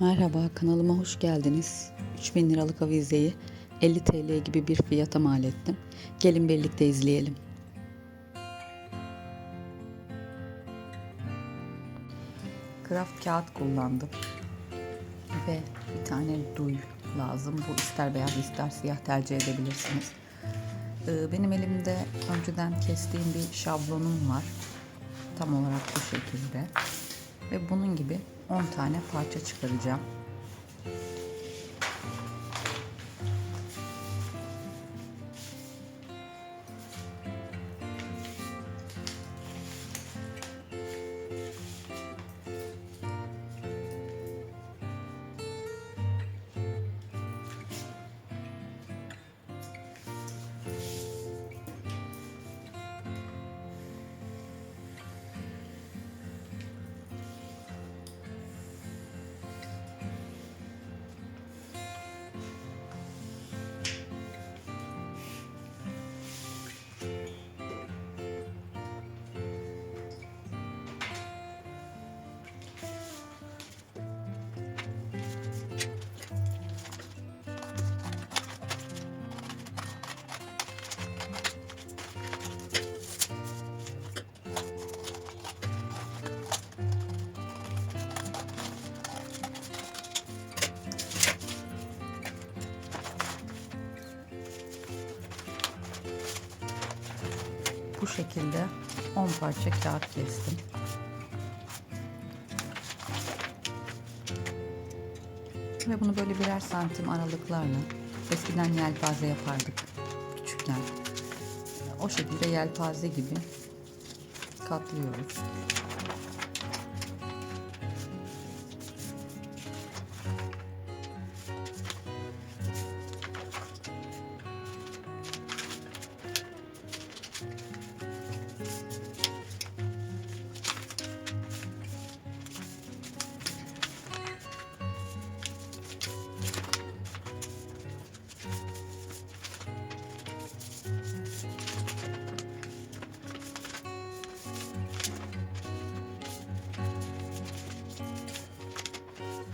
Merhaba, kanalıma hoş geldiniz. 3000 liralık avizeyi 50 TL gibi bir fiyata mal ettim. Gelin birlikte izleyelim. Kraft kağıt kullandım. Ve bir tane duy lazım. Bu ister beyaz ister siyah tercih edebilirsiniz. Ee, Benim elimde önceden kestiğim bir şablonum var. Tam olarak bu şekilde. Ve bunun gibi 10 tane parça çıkaracağım. Şekilde 10 parça kağıt kestim. Ve bunu böyle birer santim aralıklarla eskiden yelpaze yapardık küçükken. O şekilde yelpaze gibi katlıyoruz.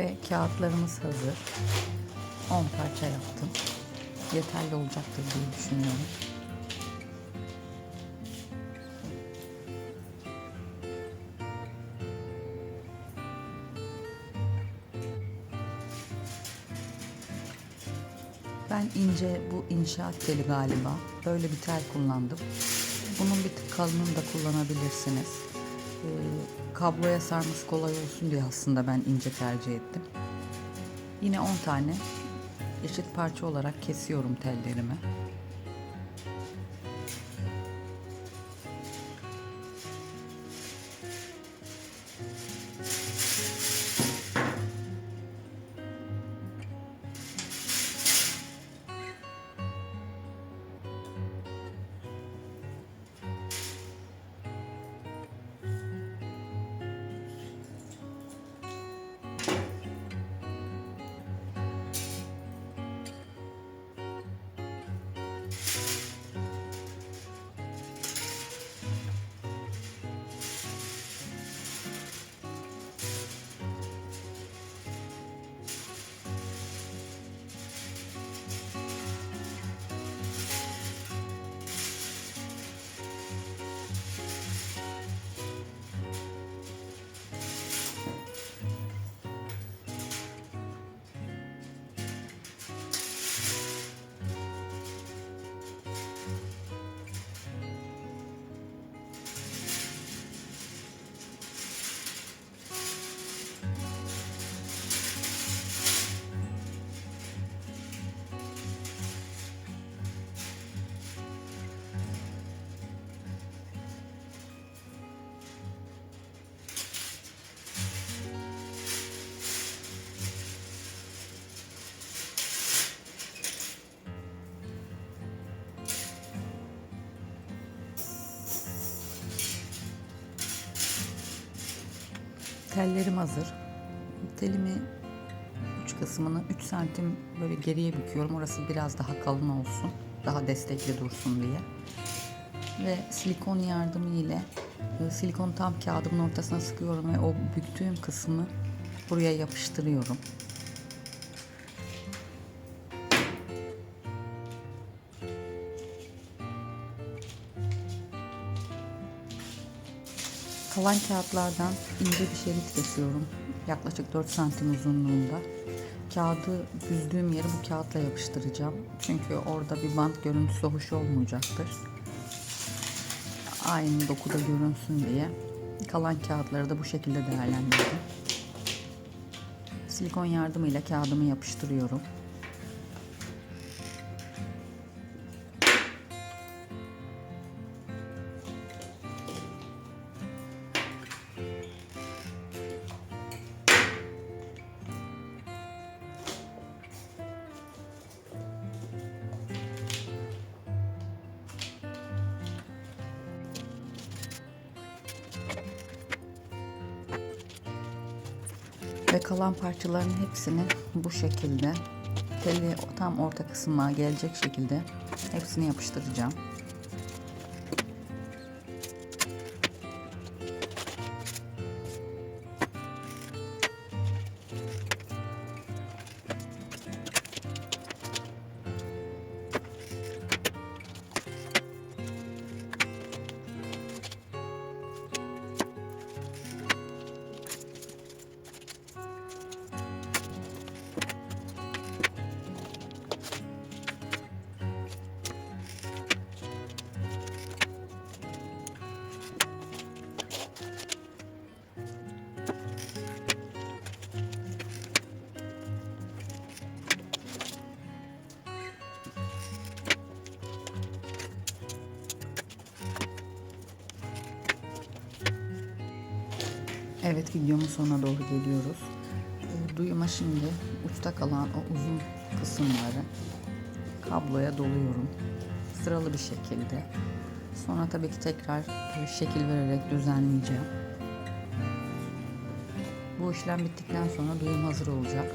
Ve kağıtlarımız hazır. 10 parça yaptım. yeterli olacaktır diye düşünüyorum. Ben ince bu inşaat teli galiba. Böyle bir tel kullandım. Bunun bir tık kalınını da kullanabilirsiniz. Kabloya sarması kolay olsun diye aslında ben ince tercih ettim. Yine 10 tane eşit parça olarak kesiyorum tellerimi. Tellerim hazır. Telimi uç kısmını 3 santim böyle geriye büküyorum. Orası biraz daha kalın olsun. Daha destekli dursun diye. Ve silikon yardımı ile e, silikon tam kağıdımın ortasına sıkıyorum ve o büktüğüm kısmı buraya yapıştırıyorum. Kalan kağıtlardan ince bir şerit kesiyorum. Yaklaşık 4 santim uzunluğunda. Kağıdı büzdüğüm yeri bu kağıtla yapıştıracağım. Çünkü orada bir bant görüntüsü hoş olmayacaktır. Aynı dokuda görünsün diye. Kalan kağıtları da bu şekilde değerlendirdim. Silikon yardımıyla kağıdımı yapıştırıyorum. Ve kalan parçaların hepsini bu şekilde teli tam orta kısmına gelecek şekilde hepsini yapıştıracağım. Evet videomun sonuna doğru geliyoruz. Ee, Duyuma şimdi uçta kalan o uzun kısımları kabloya doluyorum. Sıralı bir şekilde. Sonra tabii ki tekrar e, şekil vererek düzenleyeceğim. Bu işlem bittikten sonra duyum hazır olacak.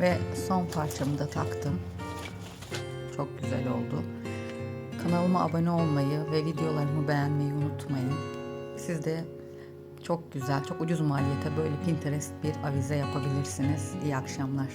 Ve son parçamı da taktım. Çok güzel oldu. Kanalıma abone olmayı ve videolarımı beğenmeyi unutmayın. Siz de çok güzel, çok ucuz maliyete böyle Pinterest bir avize yapabilirsiniz. İyi akşamlar.